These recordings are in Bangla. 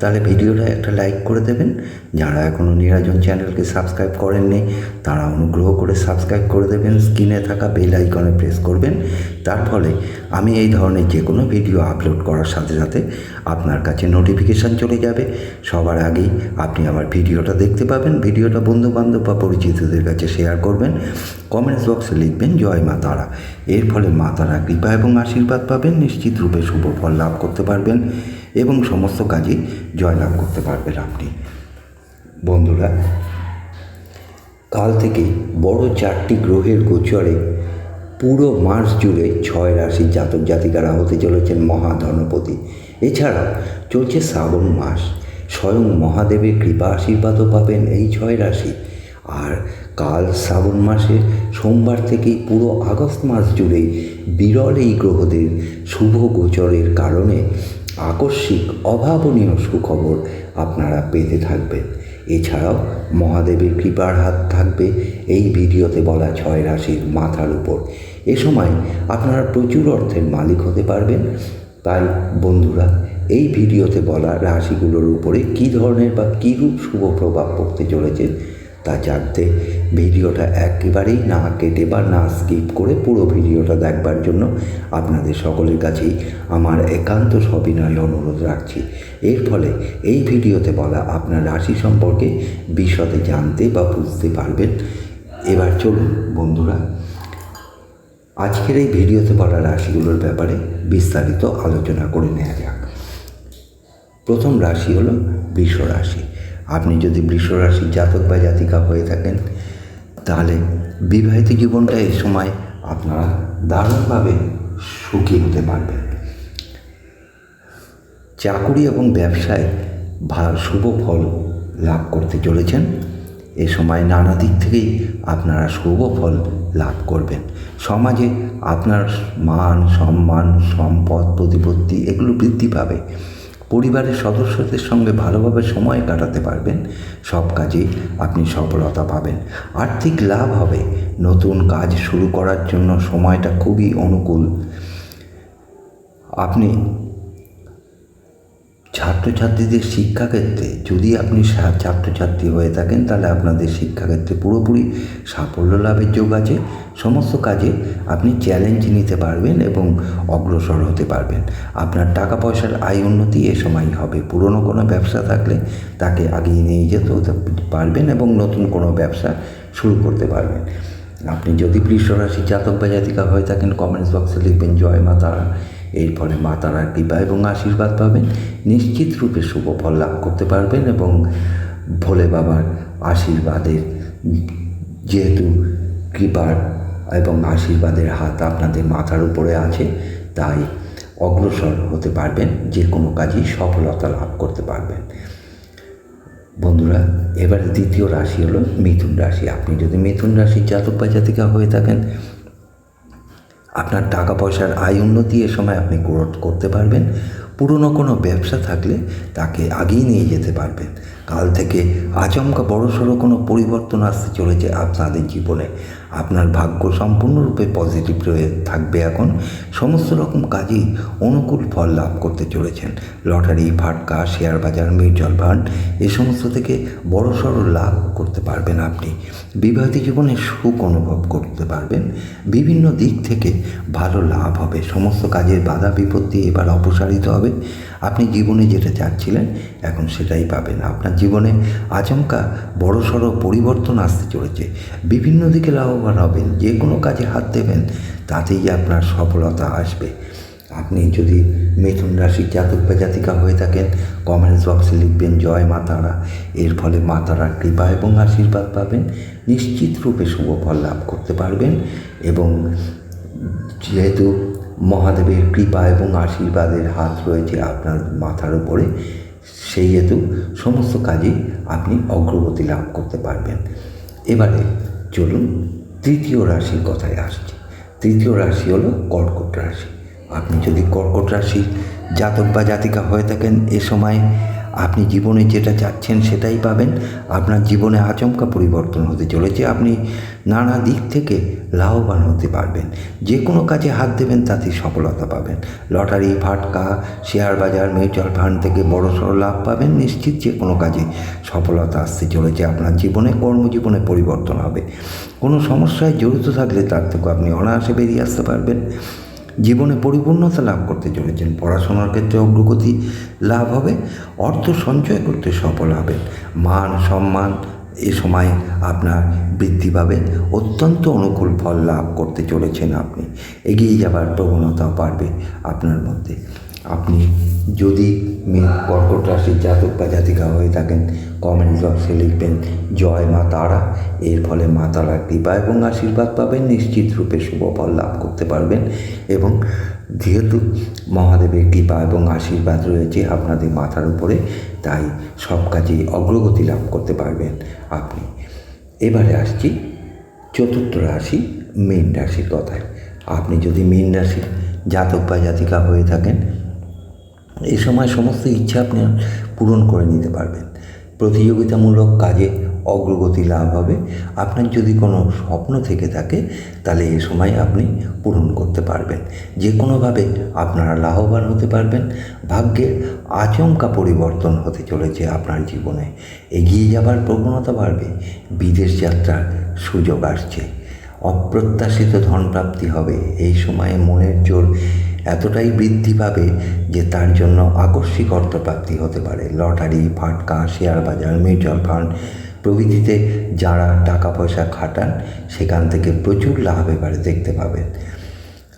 তাহলে ভিডিওটা একটা লাইক করে দেবেন। যারা এখনও নিরাজন চ্যানেলকে সাবস্ক্রাইব করেননি, তারা অনুগ্রহ করে সাবস্ক্রাইব করে দেবেন। স্ক্রিনে থাকা বেল আইকনে প্রেস করবেন। তার ফলে আমি এই ধরনের যে কোনো ভিডিও আপলোড করার সাথে সাথে আপনার কাছে নোটিফিকেশান চলে যাবে। সবার আগেই আপনি আমার ভিডিওটা দেখতে পাবেন। ভিডিওটা বন্ধুবান্ধব বা পরিচিতদের কাছে শেয়ার করবেন। কমেন্টস বক্সে লিখবেন, জয় মা তারা। এর ফলে মা তারা কৃপা এবং আশীর্বাদ পাবেন। নিশ্চিত রূপে শুভ ফল লাভ করতে পারবেন। এবং সমস্ত কাজে জয়লাভ করতে পারবেন আপনি বন্ধুরা, কাল থেকে বড় চারটি গ্রহের গোচরে পুরো মাস জুড়ে ছয় রাশির জাতক জাতিকারা হতে চলেছেন মহাধনপতি। এছাড়া চলছে শ্রাবণ মাস। স্বয়ং মহাদেবের কৃপা আশীর্বাদও পাবেন এই ছয় রাশি। আর কাল শ্রাবণ মাসে সোমবার থেকেই পুরো আগস্ট মাস জুড়ে বিরল এই গ্রহদের শুভ গোচরের কারণে আকস্মিক অভাবনীয় সুখবর আপনারা পেতে থাকবেন। এছাড়াও মহাদেবের কৃপার হাত থাকবে এই ভিডিওতে বলা ছয় রাশির মাথার উপর। এ সময় আপনারা প্রচুর অর্থের মালিক হতে পারবেন। তাই বন্ধুরা, এই ভিডিওতে বলা রাশিগুলোর উপরে কী ধরনের বা কীরূপ শুভ প্রভাব পড়তে চলেছে তা জানতে ভিডিওটা একেবারেই না কেটে বা না স্কিপ করে পুরো ভিডিওটা দেখবার জন্য আপনাদের সকলের কাছেই আমার একান্ত সবিনয় অনুরোধ রাখছি। এর ফলে এই ভিডিওতে বলা আপনার রাশি সম্পর্কে বিশদে জানতে বা বুঝতে পারবেন। এবার চলুন বন্ধুরা, আজকের এই ভিডিওতে বলা রাশিগুলোর ব্যাপারে বিস্তারিত আলোচনা করে নেওয়া যাক। প্রথম রাশি হলো বৃষ রাশি আপনি যদি বৃষ রাশির জাতক বা জাতিকা হয়ে থাকেন তাহলে বিবাহিত জীবনটা এই সময় আপনারা দারুণভাবে সুখী হতে পারবেন। চাকুরি এবং ব্যবসায় ভা- শুভ ফল লাভ করতে চলেছেন। এ সময় নানা দিক থেকেই আপনারা শুভ ফল লাভ করবেন। সমাজে আপনার মান, সম্মান, সম্পদ, প্রতিপত্তি এগুলো বৃদ্ধি পাবে। পরিবারের সদস্যদের সঙ্গে ভালোভাবে সময় কাটাতে পারবেন। সব কাজেই আপনি সফলতা পাবেন। আর্থিক লাভ হবে। নতুন কাজ শুরু করার জন্য সময়টা খুবই অনুকূল। আপনি ছাত্রছাত্রীদের শিক্ষাক্ষেত্রে যদি আপনি ছাত্রছাত্রী হয়ে থাকেন, তাহলে আপনাদের শিক্ষাক্ষেত্রে পুরোপুরি সাফল্য লাভের যোগ আছে। সমস্ত কাজে আপনি চ্যালেঞ্জ নিতে পারবেন এবং অগ্রসর হতে পারবেন। আপনার টাকা পয়সার আয় উন্নতি এ সময় হবে। পুরনো কোনো ব্যবসা থাকলে তাকে আগিয়ে নিয়ে যেতে পারবেন এবং নতুন কোনো ব্যবসা শুরু করতে পারবেন। আপনি যদি বৃষ রাশি জাতক বা জাতিকা হয়ে থাকেন কমেন্টস বক্সে লিখবেন, জয় মা তারা। এর ফলে মা তারার কৃপা এবং আশীর্বাদ পাবেন। নিশ্চিত রূপে শুভ ফল লাভ করতে পারবেন এবং ভোলে বাবার আশীর্বাদের যেহেতু কৃপার এবং আশীর্বাদের হাত আপনাদের মাথার উপরে আছে, তাই অগ্রসর হতে পারবেন, যে কোনো কাজেই সফলতা লাভ করতে পারবেন। বন্ধুরা, এবারে দ্বিতীয় রাশি হলো মিথুন রাশি। আপনি যদি মিথুন রাশির জাতক বা জাতিকা হয়ে থাকেন, আপনার টাকা পয়সার আয় উন্নতি এ সময় আপনি কর- করতে পারবেন। পুরনো কোনো ব্যবসা থাকলে তাকে আগিয়ে নিয়ে যেতে পারবেন। কাল থেকে আচমকা বড়সড় কোনো পরিবর্তন আসতে চলেছে আপনাদের জীবনে। আপনার ভাগ্য সম্পূর্ণরূপে পজিটিভ রয়ে থাকবে এখন। সমস্ত রকম কাজেই অনুকূল ফল লাভ করতে চলেছেন। লটারি, ফাটকা, শেয়ার বাজার, মিউচুয়াল ফান্ড, এ সমস্ত থেকে বড়সড় লাভ করতে পারবেন আপনি। বিবাহিত জীবনে সুখ অনুভব করতে পারবেন। বিভিন্ন দিক থেকে ভালো লাভ হবে। সমস্ত কাজের বাধা বিপত্তি এবার অপসারিত হবে। আপনি জীবনে যেটা চাচ্ছিলেন, এখন সেটাই পাবেন। আপনার জীবনে আচমকা বড়সড় পরিবর্তন আসতে চলেছে। বিভিন্ন দিকে লাভবান হবেন, যে কোনো কাজে হাত দেবেন, তাতেই আপনার সফলতা আসবে। আপনি যদি মিথুন রাশির জাতক বা জাতিকা হয়ে থাকেন, কমেন্টস বক্সে লিখবেন, জয় মা তারা। এর ফলে মা তারার কৃপা এবং আশীর্বাদ পাবেন নিশ্চিত রূপে শুভ ফল লাভ করতে পারবেন এবং যেহেতু মহাদেবের কৃপা এবং আশীর্বাদের হাত রয়েছে আপনার মাথার উপরে। সেই হেতু সমস্ত কাজে আপনি অগ্রগতি লাভ করতে পারবেন। এবারে চলুন তৃতীয় রাশির কথায় আসছি। তৃতীয় রাশি হলো কর্কট রাশি। আপনি যদি কর্কট রাশির জাতক বা জাতিকা হয়ে থাকেন এ সময় আপনি জীবনে যেটা চাচ্ছেন সেটাই পাবেন। আপনার জীবনে আচমকা পরিবর্তন হতে চলেছে। আপনি নানা দিক থেকে লাভবান হতে পারবেন। যে কোনো কাজে হাত দেবেন, তাতে সফলতা পাবেন। লটারি, ফাটকা, শেয়ার বাজার, মিউচুয়াল ফান্ড থেকে বড় সড়ো লাভ পাবেন। নিশ্চিত যে কোনো কাজে সফলতা আসতে চলেছে। আপনার জীবনে কর্মজীবনে পরিবর্তন হবে। কোনো সমস্যায় জড়িত থাকলে তার থেকে আপনি অনায়াসে বেরিয়ে আসতে পারবেন। জীবনে পরিপূর্ণতা লাভ করতে চলেছেন। পড়াশোনার ক্ষেত্রে অগ্রগতি লাভ হবে, অর্থ সঞ্চয় করতে সফল হবেন। মান, সম্মান এ সময় আপনার বৃদ্ধি পাবে। অত্যন্ত অনুকূল ফল লাভ করতে চলেছেন আপনি। এগিয়ে যাবার প্রবণতা বাড়বে আপনার মধ্যে। আপনি যদি কর্কট রাশির জাতক বা জাতিকা হয়ে থাকেন কমেন্ট বক্সে লিখবেন, জয় মা তারা। এর ফলে মা তারার কৃপা এবং আশীর্বাদ পাবেন, নিশ্চিত রূপে শুভ ফল লাভ করতে পারবেন এবং যেহেতু মহাদেবের কৃপা এবং আশীর্বাদ রয়েছে আপনাদের মাথার উপরে, তাই সব কাজেই অগ্রগতি লাভ করতে পারবেন আপনি। এবারে আসছি চতুর্থ রাশি, মীন রাশির কথায়। আপনি যদি মীন রাশির জাতক বা জাতিকা হয়ে থাকেন এই সময় সমস্ত ইচ্ছা আপনি পূরণ করে নিতে পারবেন। প্রতিযোগিতামূলক কাজে অগ্রগতি লাভ হবে। আপনার যদি কোনো স্বপ্ন থেকে থাকে, তাহলে এ সময় আপনি পূরণ করতে পারবেন। যে কোনোভাবে আপনারা লাভবান হতে পারবেন। ভাগ্যের আচমকা পরিবর্তন হতে চলেছে আপনার জীবনে। এগিয়ে যাবার প্রবণতা বাড়বে। বিদেশ যাত্রার সুযোগ আসছে। অপ্রত্যাশিত ধনপ্রাপ্তি হবে। এই সময়ে মনের জোর এতটাই বৃদ্ধি পাবে যে তার জন্য আকস্মিক অর্থপ্রাপ্তি হতে পারে। লটারি, ফাটকা, শেয়ার বাজার, মিউচুয়াল ফান্ড প্রভৃতিতে যারা টাকা পয়সা খাটান, সেখান থেকে প্রচুর লাভ এবারে দেখতে পাবেন।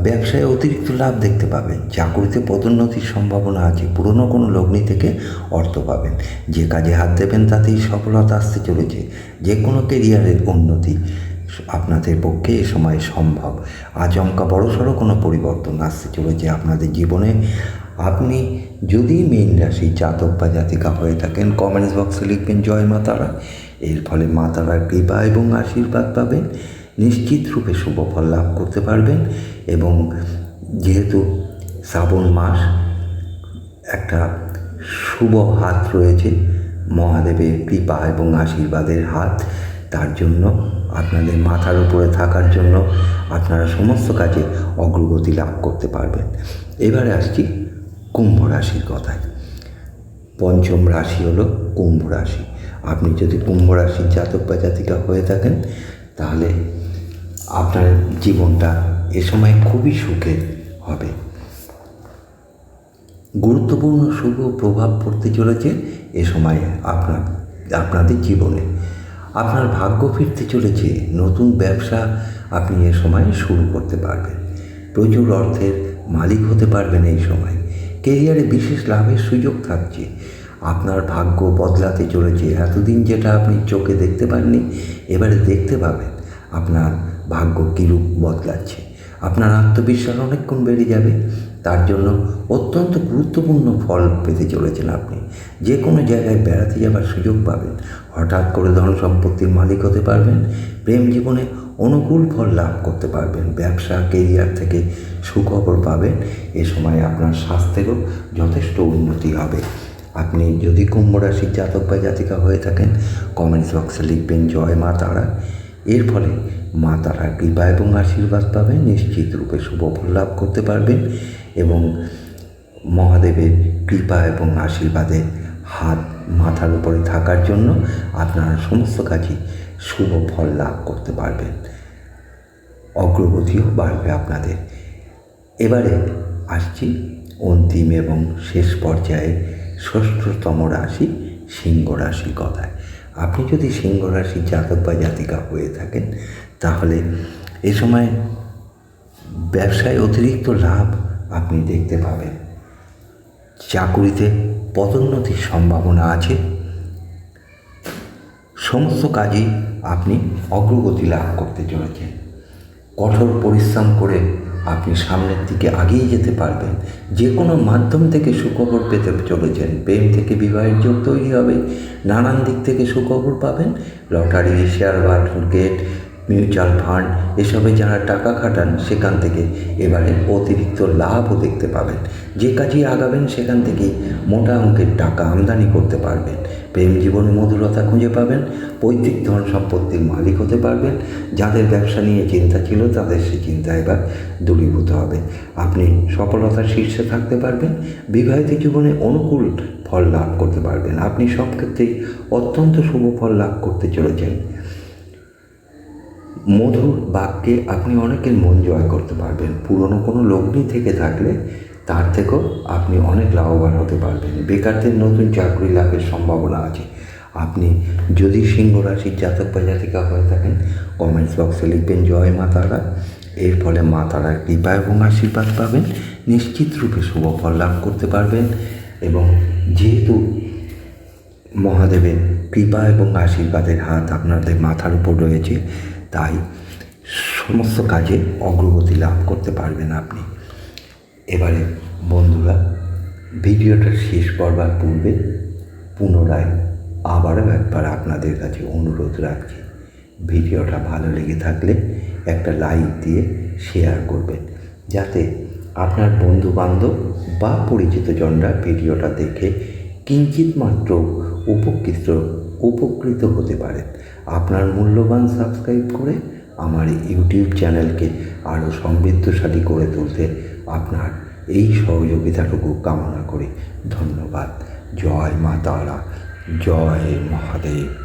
ব্যবসায় অতিরিক্ত লাভ দেখতে পাবেন। চাকরিতে পদোন্নতির সম্ভাবনা আছে। পুরনো কোনো লগ্নি থেকে অর্থ পাবেন। যে কাজে হাত দেবেন, তাতেই সফলতা আসতে চলেছে। যে কোনো কেরিয়ারের উন্নতি। আপনাদের পক্ষে এ সময় সম্ভব। আচমকা বড়সড় কোনো পরিবর্তন আসতে চলেছে আপনাদের জীবনে। আপনি যদি মেন রাশি জাতক বা জাতিকা হয়ে থাকেন কমেন্টস বক্সে লিখবেন, জয় মা তারা। এর ফলে মা তারার কৃপা এবং আশীর্বাদ পাবেন। নিশ্চিত রূপে শুভ ফল লাভ করতে পারবেন এবং যেহেতু শ্রাবণ মাস একটা শুভ হাত রয়েছে, মহাদেবের কৃপা এবং আশীর্বাদের হাত তার জন্য, আপনাদের মাথার উপরে থাকার জন্য আপনারা সমস্ত কাজে অগ্রগতি লাভ করতে পারবেন। এবারে আসছি কুম্ভ রাশির কথায়। পঞ্চম রাশি হলো কুম্ভ রাশি। আপনি যদি কুম্ভ রাশির জাতক বা জাতিকা হয়ে থাকেন, তাহলে আপনার জীবনটা এ সময় খুবই সুখের হবে। গুরুত্বপূর্ণ শুভ প্রভাব পড়তে চলেছে এ সময় আপনার, আপনাদের জীবনে। আপনার ভাগ্য ফিরতে চলেছে, নতুন ব্যবসা আপনি এ সময় শুরু করতে পারবেন। প্রচুর অর্থের মালিক হতে পারবেন এই সময়। কেরিয়ারে বিশেষ লাভের সুযোগ থাকছে। আপনার ভাগ্য বদলাতে চলেছে। এতদিন যেটা আপনি চোখে দেখতে পাননি, এবারে দেখতে পাবেন। আপনার ভাগ্য কীরূপ বদলাচ্ছে। আপনার আত্মবিশ্বাস অনেকক্ষণ বেড়ে যাবে। তার জন্য অত্যন্ত গুরুত্বপূর্ণ ফল পেতে চলেছেন আপনি। যে কোনো জায়গায় বেড়াতে যাবার সুযোগ পাবেন। হঠাৎ করে ধন সম্পত্তির মালিক হতে পারবেন। প্রেম জীবনে অনুকূল ফল লাভ করতে পারবেন। ব্যবসা কেরিয়ার থেকে সুখবর পাবেন। এ সময় আপনার স্বাস্থ্যেরও যথেষ্ট উন্নতি হবে। আপনি যদি কুম্ভ রাশির জাতক বা জাতিকা হয়ে থাকেন কমেন্টস বক্সে লিখবেন, জয় মা তারা। এর ফলে মা তারা কৃপা এবং আশীর্বাদ পাবেন। নিশ্চিত রূপে শুভ ফল লাভ করতে পারবেন। এবং মহাদেবের কৃপা এবং আশীর্বাদের হাত মাথার উপরে থাকার জন্য আপনারা সমস্ত কাজই শুভ ফল লাভ করতে পারবেন। অগ্রগতিও বাড়বে আপনাদের। এবারে আসছি অন্তিম এবং শেষ পর্যায়ে ষষ্ঠতম রাশি সিংহ রাশির কথায়। আপনি যদি সিংহ রাশির জাতক বা জাতিকা হয়ে থাকেন, তাহলে এ সময় ব্যবসায় অতিরিক্ত লাভ আপনি দেখতে পাবেন। চাকুরিতে পদোন্নতির সম্ভাবনা আছে। সমস্ত কাজেই আপনি অগ্রগতি লাভ করতে চলেছেন। কঠোর পরিশ্রম করে আপনি সামনের দিকে আগিয়ে যেতে পারবেন। যে কোনো মাধ্যম থেকে সুখবর পেতে চলেছেন। প্রেম থেকে বিবাহের যোগ তৈরি হবে। নানান দিক থেকে সুখবর পাবেন। Lottery, share market mutual fund এসবে যারা টাকা খাটান সেখান থেকে এবারে অতিরিক্ত লাভও দেখতে পাবেন। যে কাজে আগাবেন সেখান থেকে মোটা অঙ্কের টাকা আমদানি করতে পারবেন। প্রেম জীবনে মধুরতা খুঁজে পাবেন, পৈতৃক ধন সম্পত্তির মালিক হতে পারবেন, যাদের ব্যবসা নিয়ে চিন্তা ছিল তাদের সেই চিন্তা এবার দূরীভূত হবে। আপনি সফলতার শীর্ষে থাকতে পারবেন, বিবাহিত জীবনে অনুকূল ফল লাভ করতে পারবেন। আপনি সব ক্ষেত্রেই অত্যন্ত শুভ ফল লাভ করতে চলেছেন। মধুর বাক্যে আপনি অনেকের মন জয় করতে পারবেন। পুরনো কোনো লগ্নি থেকে থাকলে তার থেকেও আপনি অনেক লাভবান হতে পারবেন। বেকারদের নতুন চাকরি লাভের সম্ভাবনা আছে। আপনি যদি সিংহ রাশির জাতক বা জাতিকা হয়ে থাকেন কমেন্টস বক্সে লিখবেন, জয় মা তারা। এর ফলে মা তারার কৃপা এবং আশীর্বাদ পাবেন। নিশ্চিত রূপে শুভ ফল লাভ করতে পারবেন এবং যেহেতু মহাদেবের কৃপা এবং আশীর্বাদের হাত আপনাদের মাথার উপর রয়েছে তাই সমস্ত কাজে অগ্রগতি লাভ করতে পারবেন আপনি। এবারে বন্ধুরা, ভিডিওটা শেষ করবার পূর্বে পুনরায় আবারও একবার আপনাদের কাছে অনুরোধ রাখছি, ভিডিওটা ভালো লেগে থাকলে একটা লাইক দিয়ে শেয়ার করবেন, যাতে আপনার বন্ধু বান্ধব বা পরিচিত জনরা ভিডিওটা দেখে কিঞ্চিত মাত্র উপকৃত উপকৃত হতে পারেন আপনার মূল্যবান সাবস্ক্রাইব করে আমার ইউটিউব চ্যানেলকে আরও সমৃদ্ধশালী করে তুলতে আপনার এই সহযোগিতাটুকু কামনা করি। ধন্যবাদ। জয় মা তারা। জয় মহাদেব।